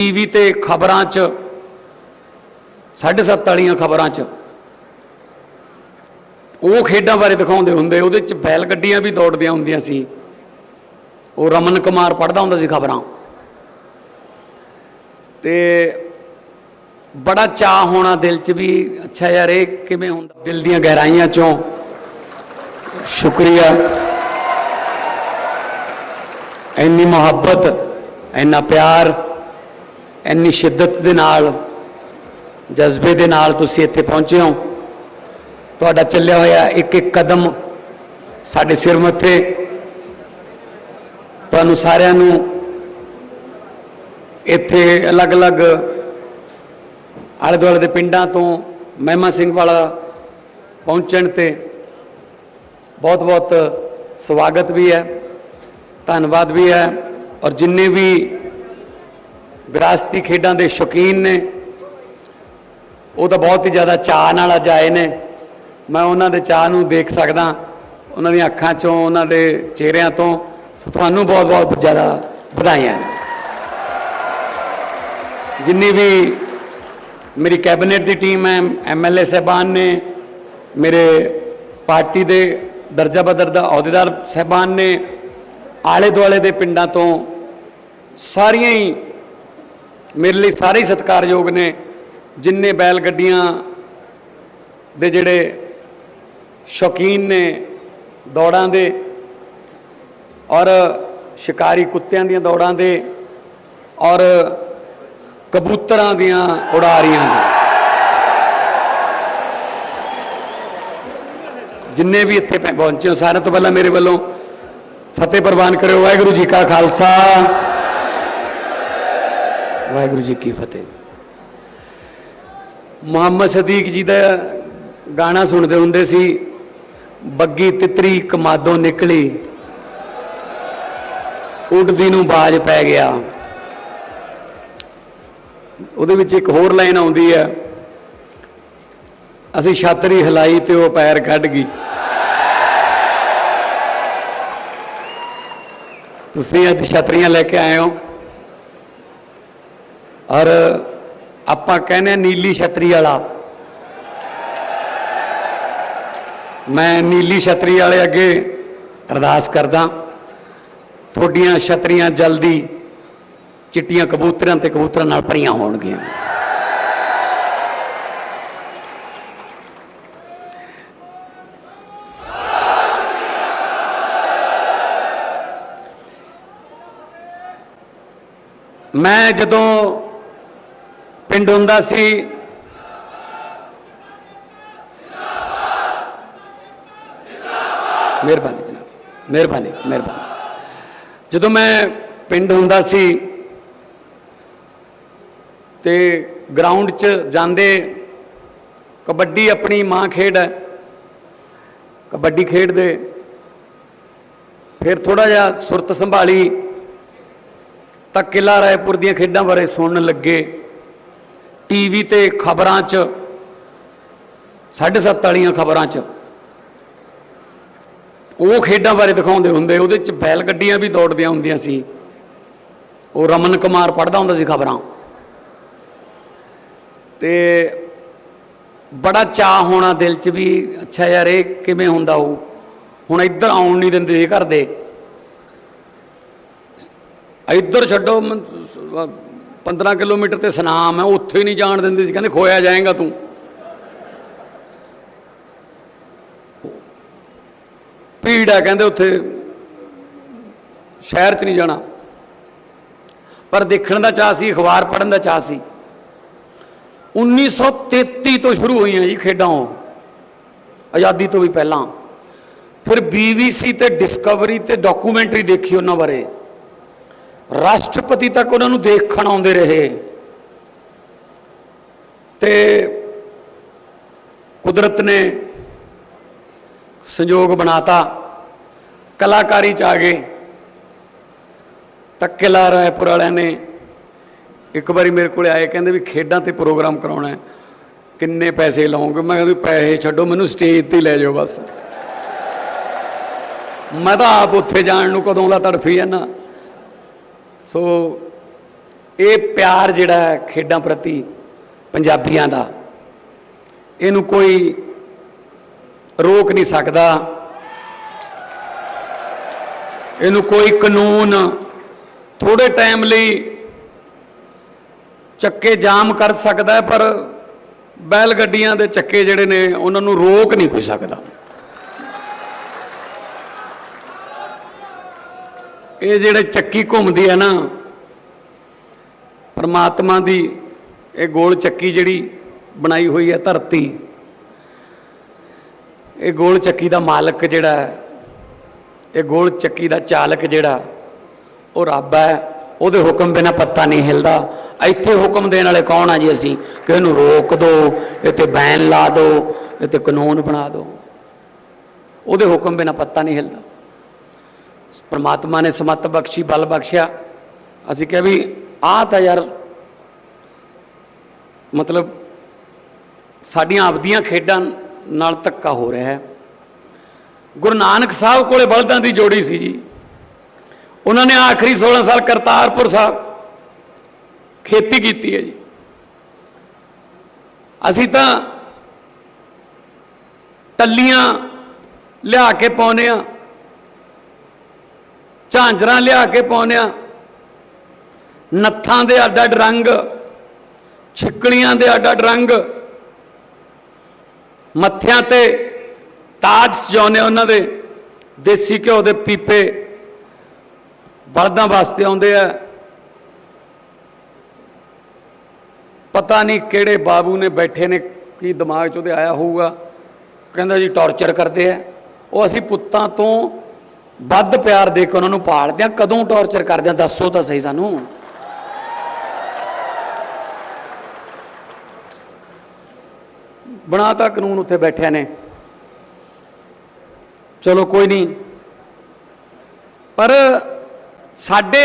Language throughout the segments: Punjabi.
ਟੀਵੀ ਤੇ ਖਬਰਾਂ 'ਚ 7:30 ਵਾਲੀਆਂ ਖਬਰਾਂ 'ਚ। ਉਹ ਖੇਡਾਂ ਬਾਰੇ ਦਿਖਾਉਂਦੇ ਹੁੰਦੇ, ਉਹਦੇ 'ਚ ਬੈਲ ਗੱਡੀਆਂ ਵੀ ਦੌੜਦੀਆਂ ਹੁੰਦੀਆਂ ਸੀ। ਉਹ ਰਮਨ ਕੁਮਾਰ ਪੜਦਾ ਹੁੰਦਾ ਸੀ ਖਬਰਾਂ। ਤੇ ਬੜਾ ਚਾਹ ਹੋਣਾ ਦਿਲ 'ਚ ਵੀ, ਅੱਛਾ ਯਾਰ, ਇਹ ਕਿਵੇਂ ਹੁੰਦਾ? ਦਿਲ ਦੀਆਂ ਗਹਿਰਾਈਆਂ 'ਚੋਂ। ਸ਼ੁਕਰੀਆ। ਇੰਨੀ ਮੁਹੱਬਤ, ਇੰਨਾ ਪਿਆਰ। ਇੰਨੀ ਸ਼ਿੱਦਤ ਦੇ ਨਾਲ, ਜਜ਼ਬੇ ਦੇ ਨਾਲ ਤੁਸੀਂ ਇੱਥੇ ਪਹੁੰਚੇ ਹੋ। ਤੁਹਾਡਾ ਚੱਲਿਆ ਹੋਇਆ ਇੱਕ ਇੱਕ ਕਦਮ ਸਾਡੇ ਸਿਰ ਮੱਥੇ। ਤੁਹਾਨੂੰ ਸਾਰਿਆਂ ਨੂੰ ਇੱਥੇ ਅਲੱਗ-ਅਲੱਗ ਆਲੇ ਦੁਆਲੇ ਦੇ ਪਿੰਡਾਂ ਤੋਂ ਮਹਿਮਾ ਸਿੰਘ ਵਾਲਾ ਪਹੁੰਚਣ ਤੇ ਬਹੁਤ-ਬਹੁਤ ਸਵਾਗਤ ਵੀ ਹੈ, ਧੰਨਵਾਦ ਵੀ ਹੈ। ਔਰ ਜਿੰਨੇ ਵੀ ਵਿਰਾਸਤੀ ਖੇਡਾਂ ਦੇ ਸ਼ੌਕੀਨ ਨੇ। ਉਹ ਤਾਂ ਬਹੁਤ ਹੀ ਜ਼ਿਆਦਾ ਚਾਅ ਨਾਲ ਅੱਜ ਆਏ ਨੇ। ਮੈਂ ਉਹਨਾਂ ਦੇ ਚਾਅ ਨੂੰ ਦੇਖ ਸਕਦਾ। ਉਹਨਾਂ ਦੀਆਂ ਅੱਖਾਂ 'ਚੋਂ, ਉਹਨਾਂ ਦੇ ਚਿਹਰਿਆਂ ਤੋਂ ਤੁਹਾਨੂੰ ਬਹੁਤ ਬਹੁਤ ਜ਼ਿਆਦਾ ਵਧਾਈਆਂ ਨੇ। ਜਿੰਨੀ ਵੀ ਮੇਰੀ ਕੈਬਨਿਟ ਦੀ ਟੀਮ ਹੈ ਐਮਐਲਏ ਸਹਿਬਾਨ ਨੇ, ਮੇਰੇ ਪਾਰਟੀ ਦੇ ਦਰਜਾ ਬਦਰ ਦਾ ਅਹੁਦੇਦਾਰ ਸਹਿਬਾਨ ਨੇ ਆਲੇ ਦੁਆਲੇ ਦੇ ਪਿੰਡਾਂ ਤੋਂ ਸਾਰੀਆਂ ਹੀ ਮੇਰੇ ਲਈ ਸਾਰੇ ਹੀ ਸਤਿਕਾਰਯੋਗ ਨੇ, ਜਿੰਨੇ ਬੈਲ ਗੱਡੀਆਂ ਦੇ ਜਿਹੜੇ ਸ਼ੌਕੀਨ ਨੇ ਦੌੜਾਂ ਦੇ ਔਰ ਸ਼ਿਕਾਰੀ ਕੁੱਤਿਆਂ ਦੀਆਂ ਦੌੜਾਂ ਦੇ ਔਰ ਕਬੂਤਰਾਂ ਦੀਆਂ ਉਡਾਰੀਆਂ ਦੇ। ਜਿੰਨੇ ਵੀ ਇੱਥੇ ਪਹੁੰਚੇ ਹੋ, ਸਾਰਿਆਂ ਤੋਂ ਪਹਿਲਾਂ ਮੇਰੇ ਵੱਲੋਂ ਫਤਿਹ ਪ੍ਰਵਾਨ ਕਰਿਓ, ਵਾਹਿਗੁਰੂ ਜੀ ਕਾ ਖਾਲਸਾ। ਵਾਹਿਗੁਰੂ ਜੀ ਕੀ ਫਤਿਹ। ਮੁਹੰਮਦ ਸਦੀਕ ਜੀ ਦਾ ਗਾਣਾ ਸੁਣਦੇ ਹੁੰਦੇ ਸੀ, ਬੱਗੀ ਤਿਤਰੀ ਕਮਾਦੋਂ ਨਿਕਲੀ, ਉਡਦੀ ਨੂੰ ਬਾਜ ਪੈ ਗਿਆ। ਉਹਦੇ ਵਿੱਚ ਇੱਕ ਹੋਰ ਲਾਈਨ ਆਉਂਦੀ ਹੈ, ਅਸੀਂ ਛਾਤਰੀ ਹਿਲਾਈ ਤੇ ਉਹ ਪੈਰ ਕੱਢ ਗਈ। ਤੁਸੀਂ ਅੱਜ ਛਤਰੀਆਂ ਲੈ ਕੇ ਆਏ ਹੋ। ਔਰ ਆਪਾਂ ਕਹਿੰਦੇ ਹਾਂ ਨੀਲੀ ਛਤਰੀ ਵਾਲਾ। ਮੈਂ ਨੀਲੀ ਛਤਰੀ ਵਾਲੇ ਅੱਗੇ ਅਰਦਾਸ ਕਰਦਾ। ਤੁਹਾਡੀਆਂ ਛਤਰੀਆਂ ਜਲਦੀ ਚਿੱਟੀਆਂ ਕਬੂਤਰਾਂ ਤੇ ਕਬੂਤਰਾਂ ਨਾਲ ਭਰੀਆਂ ਹੋਣਗੀਆਂ। ਮੈਂ ਜਦੋਂ ਪਿੰਡ ਹੁੰਦਾ ਸੀ। ਮਿਹਰਬਾਨੀ ਜਨਾਬ, ਮਿਹਰਬਾਨੀ ਮਿਹਰਬਾਨੀ। ਜਦੋਂ ਮੈਂ ਪਿੰਡ ਹੁੰਦਾ ਸੀ ਤੇ ਗਰਾਊਂਡ 'ਚ ਜਾਂਦੇ, ਕਬੱਡੀ ਆਪਣੀ ਮਾਂ ਖੇਡ ਹੈ। ਕਬੱਡੀ ਖੇਡਦੇ, ਫਿਰ ਥੋੜਾ ਜਿਹਾ ਸੁਰਤ ਸੰਭਾਲੀ, ਤਾਂ ਕਿਲਾ ਰਾਏਪੁਰ ਦੀਆਂ ਖੇਡਾਂ ਬਾਰੇ ਸੁਣਨ ਲੱਗੇ। ਟੀਵੀ ਤੇ ਖਬਰਾਂ 'ਚ 7:30 ਵਾਲੀਆਂ ਖਬਰਾਂ 'ਚ, ਉਹ ਖੇਡਾਂ ਬਾਰੇ ਦਿਖਾਉਂਦੇ ਹੁੰਦੇ, ਉਹਦੇ 'ਚ ਬੈਲ ਗੱਡੀਆਂ ਵੀ ਦੌੜਦੀਆਂ ਹੁੰਦੀਆਂ ਸੀ। ਉਹ ਰਮਨ ਕੁਮਾਰ ਪੜਦਾ ਹੁੰਦਾ ਸੀ ਖਬਰਾਂ। ਤੇ ਬੜਾ ਚਾਹ ਹੋਣਾ ਦਿਲ 'ਚ ਵੀ, ਅੱਛਾ ਯਾਰ ਇਹ ਕਿਵੇਂ ਹੁੰਦਾ ਉਹ? ਹੁਣ ਇੱਧਰ ਆਉਣ ਨਹੀਂ ਦਿੰਦੇ ਸੀ ਘਰ ਦੇ। ਇੱਧਰ ਛੱਡੋ 15 ਕਿਲੋਮੀਟਰ ਤੇ ਸਨਾਮ ਹੈ, ਉੱਥੇ ਨਹੀਂ ਜਾਣ ਦਿੰਦੇ ਸੀ, ਕਹਿੰਦੇ ਖੋਇਆ ਜਾਏਗਾ ਤੂੰ। ਭੀੜ ਹੈ, ਕਹਿੰਦੇ ਉੱਥੇ ਸ਼ਹਿਰ 'ਚ ਨਹੀਂ ਜਾਣਾ। ਪਰ ਦੇਖਣ ਦਾ ਚਾਹ ਸੀ, ਅਖਬਾਰ ਪੜ੍ਹਨ ਦਾ ਚਾਹ ਸੀ। 1933 ਤੋਂ ਸ਼ੁਰੂ ਹੋਈਆਂ ਜੀ ਖੇਡਾਂ ਉਹ। ਆਜ਼ਾਦੀ ਤੋਂ ਵੀ ਪਹਿਲਾਂ। ਫਿਰ ਬੀਬੀਸੀ ਤੇ ਡਿਸਕਵਰੀ ਤੇ ਡਾਕੂਮੈਂਟਰੀ ਦੇਖੀ ਉਹਨਾਂ ਬਾਰੇ। ਰਾਸ਼ਟਰਪਤੀ ਤੱਕ ਉਹਨਾਂ ਨੂੰ ਦੇਖਣ ਆਉਂਦੇ ਰਹੇ। ਤੇ ਕੁਦਰਤ ਨੇ ਸੰਯੋਗ ਬਣਾਤਾ। ਕਲਾਕਾਰੀ ਚ ਆ ਗਏ। ਟੱਕੇਲਾ ਰਾਏਪੁਰ ਵਾਲਿਆਂ ਨੇ ਇੱਕ ਵਾਰੀ ਮੇਰੇ ਕੋਲੇ ਆਏ, ਕਹਿੰਦੇ ਵੀ ਖੇਡਾਂ ਤੇ ਪ੍ਰੋਗਰਾਮ ਕਰਾਉਣਾ ਹੈ। ਕਿੰਨੇ ਪੈਸੇ ਲਾਉਂਗੇ? ਮੈਂ ਕਹਿੰਦਾ ਪੈਸੇ ਛੱਡੋ, ਮੈਨੂੰ ਸਟੇਜ ਤੇ ਲੈ ਜਾਓ ਬਸ। ਮੈਂ ਤਾਂ ਆਪ ਉੱਥੇ ਜਾਣ ਨੂੰ ਕਦੋਂ ਦਾ ਤੜਫੀ ਜਾਂਦਾ। ਸੋ ਇਹ ਪਿਆਰ ਜਿਹੜਾ ਹੈ ਖੇਡਾਂ ਪ੍ਰਤੀ ਪੰਜਾਬੀਆਂ ਦਾ, ਇਹਨੂੰ ਕੋਈ ਰੋਕ ਨਹੀਂ ਸਕਦਾ। ਇਹਨੂੰ ਕੋਈ ਕਾਨੂੰਨ ਥੋੜੇ ਟਾਈਮ ਲਈ ਚੱਕੇ ਜਾਮ ਕਰ ਸਕਦਾ ਪਰ ਬੈਲ ਗੱਡੀਆਂ ਦੇ ਚੱਕੇ ਜਿਹੜੇ ਨੇ, ਉਹਨਾਂ ਨੂੰ ਰੋਕ ਨਹੀਂ ਕੋਈ ਸਕਦਾ। ਇਹ ਜਿਹੜੇ ਚੱਕੀ ਘੁੰਮਦੀ ਹੈ ਨਾ, ਪਰਮਾਤਮਾ ਦੀ ਇਹ ਗੋਲ ਚੱਕੀ ਜਿਹੜੀ ਬਣਾਈ ਹੋਈ ਹੈ ਧਰਤੀ, ਇਹ ਗੋਲ ਚੱਕੀ ਦਾ ਮਾਲਕ ਜਿਹੜਾ ਹੈ, ਇਹ ਗੋਲ ਚੱਕੀ ਦਾ ਚਾਲਕ ਜਿਹੜਾ, ਉਹ ਰੱਬ ਹੈ, ਉਹਦੇ ਹੁਕਮ ਬਿਨਾ ਪੱਤਾ ਨਹੀਂ ਹਿਲਦਾ। ਇੱਥੇ ਹੁਕਮ ਦੇਣ ਵਾਲੇ ਕੌਣ ਆ ਜੀ ਅਸੀਂ? ਕਿ ਇਹਨੂੰ ਰੋਕ ਦਿਓ ਇਹ ਤੇ ਬੈਨ ਲਾ ਦਿਓ ਇਹ ਤੇ ਕਾਨੂੰਨ ਬਣਾ ਦਿਓ ਉਹਦੇ ਹੁਕਮ ਬਿਨਾ ਪੱਤਾ ਨਹੀਂ ਹਿਲਦਾ। ਪ੍ਰਮਾਤਮਾ ਨੇ ਸਮਤ ਬਖਸ਼ੀ, ਬਲ ਬਖਸ਼ਿਆ। ਅਸੀਂ ਕਿਹਾ ਵੀ, ਆਹ ਤਾਂ ਯਾਰ ਮਤਲਬ ਸਾਡੀਆਂ ਆਪਦੀਆਂ ਖੇਡਾਂ ਨਾਲ ਧੱਕਾ ਹੋ ਰਿਹਾ ਹੈ। ਗੁਰੂ ਨਾਨਕ ਸਾਹਿਬ ਕੋਲੇ ਬਲਦਾਂ ਦੀ ਜੋੜੀ ਸੀ ਜੀ। ਉਹਨਾਂ ਨੇ ਆਖਰੀ 16 ਸਾਲ ਕਰਤਾਰਪੁਰ ਸਾਹਿਬ ਖੇਤੀ ਕੀਤੀ ਹੈ ਜੀ। ਅਸੀਂ ਤਾਂ ਟੱਲੀਆਂ ਲਿਆ ਕੇ ਪਾਉਨੇ ਆ ਝਾਂਜਰਾਂ ਲਿਆ ਕੇ ਪਾਉਨੇ ਆ ਨੱਥਾਂ ਦੇ ਅੱਡ ਅੱਡ ਰੰਗ ਛਿੱਕਲੀਆਂ ਦੇ ਅੱਡ ਅੱਡ ਰੰਗ, ਮੱਥਿਆਂ ਤੇ ਤਾਜ ਸਜਾਉਨੇ ਉਹਨਾਂ ਦੇ, ਦੇਸੀ ਘਿਓ ਦੇ ਪੀਪੇ, ਬਲਦਾਂ ਵਾਸਤੇ ਆਉਂਦੇ ਆ। ਪਤਾ ਨਹੀਂ ਕਿਹੜੇ ਬਾਬੂ ਨੇ ਬੈਠੇ ਨੇ, ਕੀ ਦਿਮਾਗ 'ਚ ਉਹਦੇ ਆਇਆ ਹੋਊਗਾ। ਕਹਿੰਦਾ ਜੀ, ਟੌਰਚਰ ਕਰਦੇ ਆ। ਉਹ ਅਸੀਂ ਪੁੱਤਾਂ ਤੋਂ ਵੱਧ ਪਿਆਰ ਦੇ ਕੇ ਉਹਨਾਂ ਨੂੰ ਪਾਲਦੇ ਆ ਕਦੋਂ ਟੌਰਚਰ ਕਰਦੇ ਆ ਦੱਸੋ ਤਾਂ ਸਹੀ ਸਾਨੂੰ। ਬਣਾਤਾ ਕਾਨੂੰਨ ਉੱਥੇ ਬੈਠਿਆਂ ਨੇ। ਚਲੋ ਕੋਈ ਨਹੀਂ। ਪਰ ਸਾਡੇ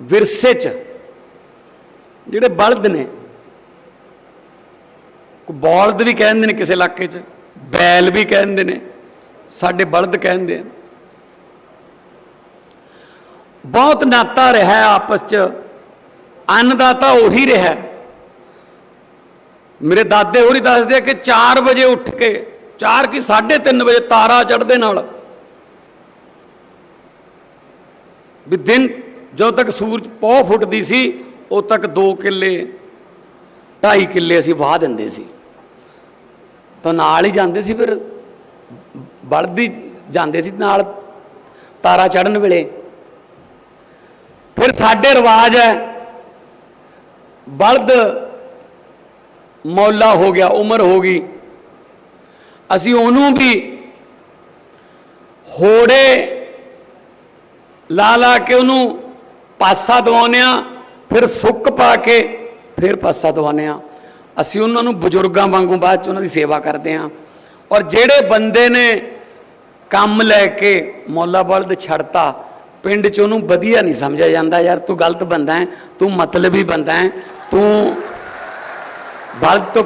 ਵਿਰਸੇ 'ਚ ਜਿਹੜੇ ਬਲਦ ਨੇ ਕੋਈ ਬਲਦ ਵੀ ਕਹਿੰਦੇ ਨੇ ਕਿਸੇ ਇਲਾਕੇ 'ਚ, ਬੈਲ ਵੀ ਕਹਿੰਦੇ ਨੇ। ਸਾਡੇ ਬਲਦ ਕਹਿੰਦੇ ਆ। ਬਹੁਤ ਨਾਤਾ ਰਿਹਾ ਆਪਸ 'ਚ। ਅੰਨਦਾਤਾ ਉਹੀ ਰਿਹਾ। ਮੇਰੇ ਦਾਦੇ ਹੋਰੀ ਦੱਸਦੇ ਆ ਕਿ 4 ਵਜੇ ਉੱਠ ਕੇ 4 ਕੀ 3:30 ਵਜੇ ਤਾਰਾ ਚੜ੍ਹਦੇ ਨਾਲ ਵੀ ਦਿਨ ਜਦੋਂ ਤੱਕ ਸੂਰਜ ਪੌ ਫੁੱਟਦੀ ਸੀ, ਉਦੋਂ ਤੱਕ 2 ਕਿੱਲੇ 2.5 ਕਿੱਲੇ ਅਸੀਂ ਵਾਹ ਦਿੰਦੇ ਸੀ। ਤਾਂ ਨਾਲ ਹੀ ਜਾਂਦੇ ਸੀ ਫਿਰ ਬਲਦ ਬਲਦੀ ਜਾਂਦੇ ਸੀ ਨਾਲ ਤਾਰਾ ਚੜਨ ਵੇਲੇ। ਫਿਰ ਸਾਡੇ ਰਿਵਾਜ ਹੈ, ਬਲਦ ਮੌਲਾ ਹੋ ਗਿਆ, ਉਮਰ ਹੋ ਗਈ। ਅਸੀਂ ਉਹਨੂੰ ਵੀ ਹੋੜੇ ਲਾ ਲਾ ਕੇ ਉਹਨੂੰ ਪਾਸਾ ਦਵਾਉਂਦੇ ਆ ਫਿਰ ਸੁੱਕ ਪਾ ਕੇ ਫਿਰ ਪਾਸਾ ਦਵਾਉਂਦੇ ਆ ਅਸੀਂ ਉਹਨਾਂ ਨੂੰ ਬਜ਼ੁਰਗਾਂ ਵਾਂਗੂ ਬਾਅਦ ਚ ਉਹਨਾਂ ਦੀ ਸੇਵਾ ਕਰਦੇ ਆ ਔਰ ਜਿਹੜੇ ਬੰਦੇ ਨੇ ਕੰਮ ਲੈ ਕੇ ਮੌਲਾ ਬਲਦ ਛੱਡਤਾ, ਪਿੰਡ ਚ ਉਹਨੂੰ ਵਧੀਆ ਨਹੀਂ ਸਮਝਿਆ ਜਾਂਦਾ, ਯਾਰ ਤੂੰ ਗਲਤ ਬੰਦਾ ਹੈ, ਤੂੰ ਮਤਲਬੀ ਬੰਦਾ ਹੈ, ਤੂੰ ਬਲਦ ਤੋਂ